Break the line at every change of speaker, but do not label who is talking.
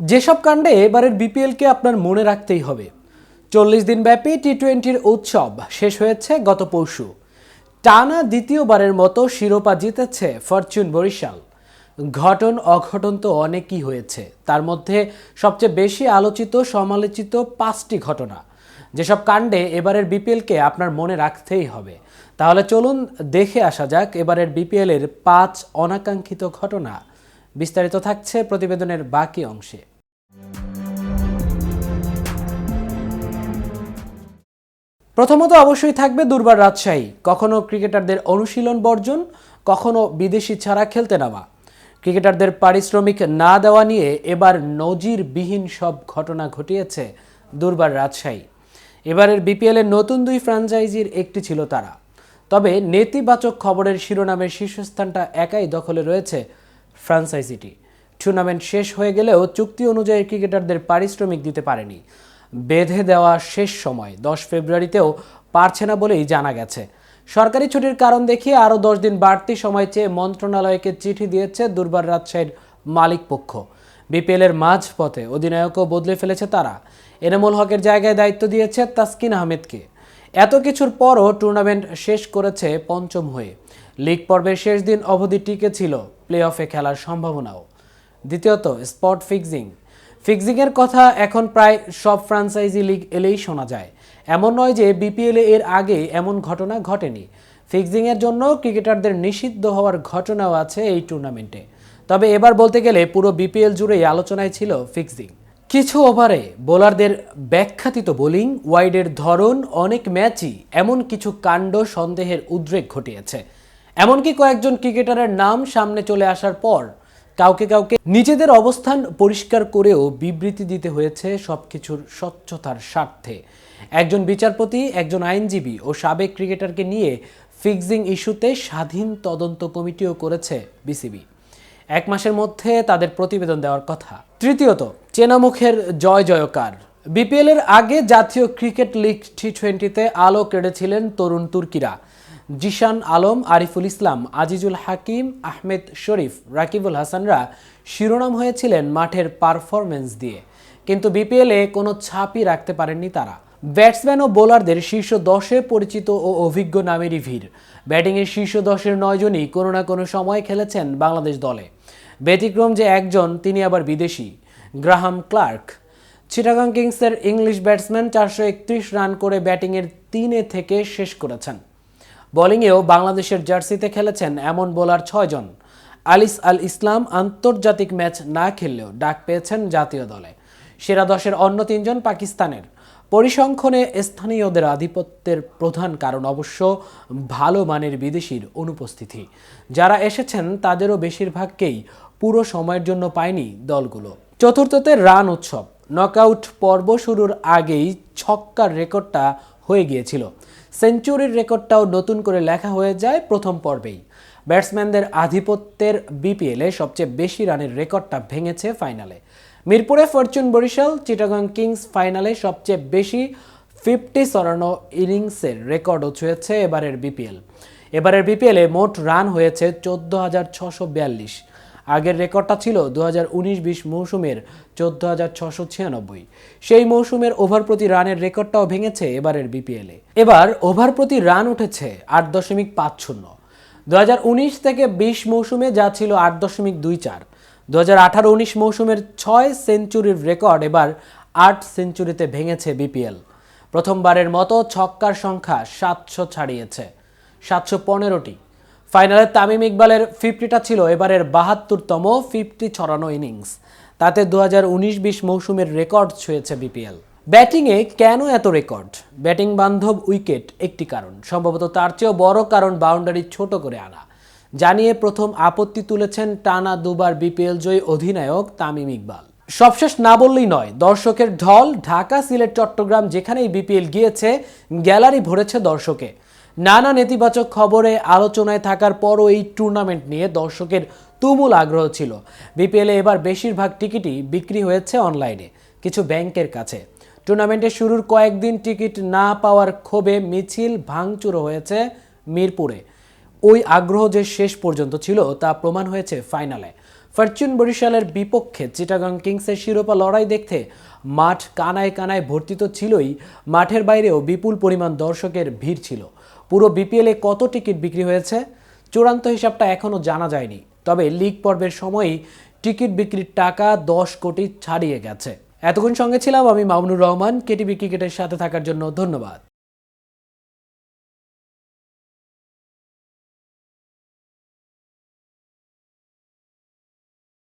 যেসব কাণ্ডে এবারের বিপিএলকে আপনার মনে রাখতেই হবে। চল্লিশ দিন ব্যাপী টি টোয়েন্টির উৎসব শেষ হয়েছে গত পরশু। টানা দ্বিতীয়বারের মতো শিরোপা জিতেছে ফরচুন বরিশাল। ঘটন অঘটন তো অনেকই হয়েছে। তার মধ্যে সবচেয়ে বেশি আলোচিত, সমালোচিত পাঁচটি ঘটনা। যেসব কাণ্ডে এবারের বিপিএলকে আপনার মনে রাখতেই হবে। তাহলে চলুন দেখে আসা যাক এবারের বিপিএলের পাঁচ অনাকাঙ্ক্ষিত ঘটনা। বিস্তারিত থাকছে প্রতিবেদনের বাকি অংশে। প্রথমত অবশ্যই থাকবে দুর্বার রাজশাহী। কখনো ক্রিকেটারদের অনুশীলন বর্জন, কখনো বিদেশি ছাড়া খেলতে নামা। ক্রিকেটারদের পারিশ্রমিক না দেওয়া নিয়ে এবার নজিরবিহীন সব ঘটনা ঘটিয়েছে দুর্বার রাজশাহী। এবারের বিপিএলের নতুন দুই ফ্র্যাঞ্চাইজির একটি ছিল তারা। তবে নেতিবাচক খবরের শিরোনামের শীর্ষস্থানটা একাই দখলে রয়েছে ফ্র্যাঞ্চাইজিটি টুর্নামেন্ট শেষ হয়ে গেলেও চুক্তি অনুযায়ী ক্রিকেটারদের পারিশ্রমিক দিতে পারেনি। বেঁধে দেওয়া শেষ সময়। দশ ফেব্রুয়ারিতেও পারছে না বলেই জানা গেছে। সরকারি ছুটির কারণ দেখিয়ে আরও দশ দিন বাড়তি সময় চেয়ে মন্ত্রণালয়কে চিঠি দিয়েছে দুর্বার রাজশাহীর মালিক পক্ষ। বিপিএলের মাঝ পথে অধিনায়কও বদলে ফেলেছে তারা। এনামুল হকের জায়গায় দায়িত্ব দিয়েছে তাসকিন আহমেদকে। এত কিছুর পরও টুর্নামেন্ট শেষ করেছে পঞ্চম হয়ে। লিগ পর্বের শেষ দিন অবধি টিকে ছিল প্লে অফে খেলার সম্ভাবনাও। দ্বিতীয়ত, স্পট ফিক্সিং। ফিক্সিংয়ের কথা এখন প্রায় সব ফ্রাঞ্চাইজি লিগ এলেই শোনা যায়। এমন নয় যে বিপিএল এর আগে এমন ঘটনা ঘটেনি। ফিক্সিংয়ের জন্য ক্রিকেটারদের নিষিদ্ধ হওয়ার ঘটনাও আছে এই টুর্নামেন্টে। তবে এবার বলতে গেলে পুরো বিপিএল জুড়েই আলোচনায় ছিল ফিক্সিং। কিছু ওভারে বোলারদের ব্যাখ্যাতিত বোলিং, ওয়াইডের ধরন, অনেক ম্যাচই, এমন কিছু কাণ্ড সন্দেহের উদ্রেক ঘটিয়েছে। এমনকি কয়েকজন ক্রিকেটারের নাম সামনে চলে আসার পর কাউকে কাউকে নিজেদের অবস্থান পরিষ্কার করেও বিবৃতি দিতে হয়েছে সবকিছুর স্বচ্ছতার স্বার্থে। একজন বিচারপতি, একজন আইনজীবী ও সাবেক ক্রিকেটারকে নিয়ে ফিক্সিং ইস্যুতে স্বাধীন তদন্ত কমিটিও করেছে বিসিবি। এক মাসের মধ্যে তাদের প্রতিবেদন দেওয়ার কথা। তৃতীয়ত, চেনামুখের জয় জয়কার। বিপিএল এর আগে জাতীয় ক্রিকেট লিগ টি টোয়েন্টিতে আলো কেড়েছিলেন তরুণ তুর্কিরা। জিশান আলম, আরিফুল ইসলাম, আজিজুল হাকিম, আহমেদ শরীফ, রাকিবুল হাসানরা শিরোনাম হয়েছিলেন মাঠের পারফরমেন্স দিয়ে। কিন্তু বিপিএলে কোনো ছাপই রাখতে পারেননি তারা। ব্যাটসম্যান ও বোলারদের শীর্ষ দশে পরিচিত ও অভিজ্ঞ নামেরই ভিড়। ব্যাটিংয়ের শীর্ষ দশের নয়জনই কোনো না কোনো সময় খেলেছেন বাংলাদেশ দলে। ব্যতিক্রম যে একজন, তিনি আবার বিদেশি, গ্রাহাম ক্লার্ক। চিটাগাং কিংসের ইংলিশ ব্যাটসম্যান চারশো একত্রিশ রান করে ব্যাটিংয়ের তিনে থেকে শেষ করেছেন। বোলিংয়েও বাংলাদেশের জার্সিতে খেলেছেন এমন বোলার ছয়জন। আলিস আল ইসলাম আন্তর্জাতিক ম্যাচ না খেললেও ডাক পেয়েছেন জাতীয় দলে। সেরা দশের অন্য তিনজন পাকিস্তানের। পরিসংখ্যানে স্থানীয়দের আধিপত্যের প্রধান কারণ অবশ্য ভালো মানের বিদেশির অনুপস্থিতি। যারা এসেছেন তাদেরও বেশিরভাগকেই পুরো সময়ের জন্য পায়নি দলগুলো। চতুর্থতে রান উৎসব। নকআউট পর্ব শুরুর আগেই ছক্কার রেকর্ডটা হয়ে গিয়েছিল। সেঞ্চুরির রেকর্ডটাও নতুন করে লেখা হয়ে যায় প্রথম পর্বেই। ব্যাটসম্যানদের আধিপত্যের বিপিএলে সবচেয়ে বেশি রানের রেকর্ডটা ভেঙেছে ফাইনালে। মিরপুরে ফরচুন বরিশাল, চিটাগাং কিংস ফাইনালে সবচেয়ে বেশি ফিফটি সরানো ইনিংসের রেকর্ডও ছুঁয়েছে এবারের বিপিএল। এবারের বিপিএলে মোট রান হয়েছে চোদ্দ হাজার ছশো বিয়াল্লিশ। আগের রেকর্ডটা ছিল দু হাজার উনিশ বিশ মৌসুমের চোদ্দ হাজার ছশো ছিয়ানব্বই। সেই মৌসুমের ওভার প্রতি রানের রেকর্ডটাও ভেঙেছে এবারের বিপিএলে। এবার ওভার প্রতি রান উঠেছে আট দশমিক পাঁচ শূন্য। দু উনিশ থেকে বিশ মৌসুমে যা ছিল আট দশমিক দুই চার। দু হাজার আঠারো উনিশ মৌসুমের ছয় সেঞ্চুরির রেকর্ড এবার আট সেঞ্চুরিতে ভেঙেছে বিপিএল। প্রথমবারের মতো ছক্কার সংখ্যা সাতশো ছাড়িয়েছে, সাতশো পনেরোটি। ফাইনালে তামিম ইকবালের ফিফটিটা ছিল, এবারের বাহাত্তরতম ফিফটি ছড়ানো ইনিংস। তাতে দু হাজার উনিশ বিশ মৌসুমের রেকর্ড ছুঁয়েছে বিপিএল। ব্যাটিংয়ে কেন এত রেকর্ড? ব্যাটিং বান্ধব উইকেট একটি কারণ, সম্ভবত তার চেয়েও বড় কারণ বাউন্ডারি ছোট করে আনা। জানিয়ে প্রথম আপত্তি তুলেছেন টানা দুবার বিপিএল জয়ী অধিনায়ক তামিম ইকবাল। সবশেষ না বললেই নয়, দর্শকের ঢল ঢাকা, সিলেট, চট্টগ্রাম যেখানেই বিপিএল গিয়েছে, গ্যালারি ভরেছে দর্শকে। নানা নেতিবাচক খবরে আলোচনায় থাকার পরও এই টুর্নামেন্ট নিয়ে দর্শকের তুমুল আগ্রহ ছিল। বিপিএলে এবার বেশিরভাগ টিকিটই বিক্রি হয়েছে অনলাইনে কিছু ব্যাংকের কাছে। টুর্নামেন্টের শুরুর কয়েকদিন টিকিট না পাওয়ার ক্ষোভে মিছিল ভাঙচুরও হয়েছে মিরপুরে। ওই আগ্রহ যে শেষ পর্যন্ত ছিল তা প্রমাণ হয়েছে ফাইনালে ফরচুন বরিশালের বিপক্ষে চিটাগাং কিংসের শিরোপা লড়াই দেখতে মাঠ কানায় কানায় ভর্তি তো ছিলই, মাঠের বাইরেও বিপুল পরিমাণ দর্শকের ভিড় ছিল। পুরো বিপিএলে কত টিকিট বিক্রি হয়েছে? চূড়ান্ত হিসাবটা এখনও জানা যায়নি। তবে লিগ পর্বের সময়ই টিকিট বিক্রির টাকা দশ কোটি ছাড়িয়ে গেছে। এতক্ষণ সঙ্গে ছিলাম আমি মামুনুর রহমান। কেটিবি ক্রিকেটের সাথে থাকার জন্য ধন্যবাদ।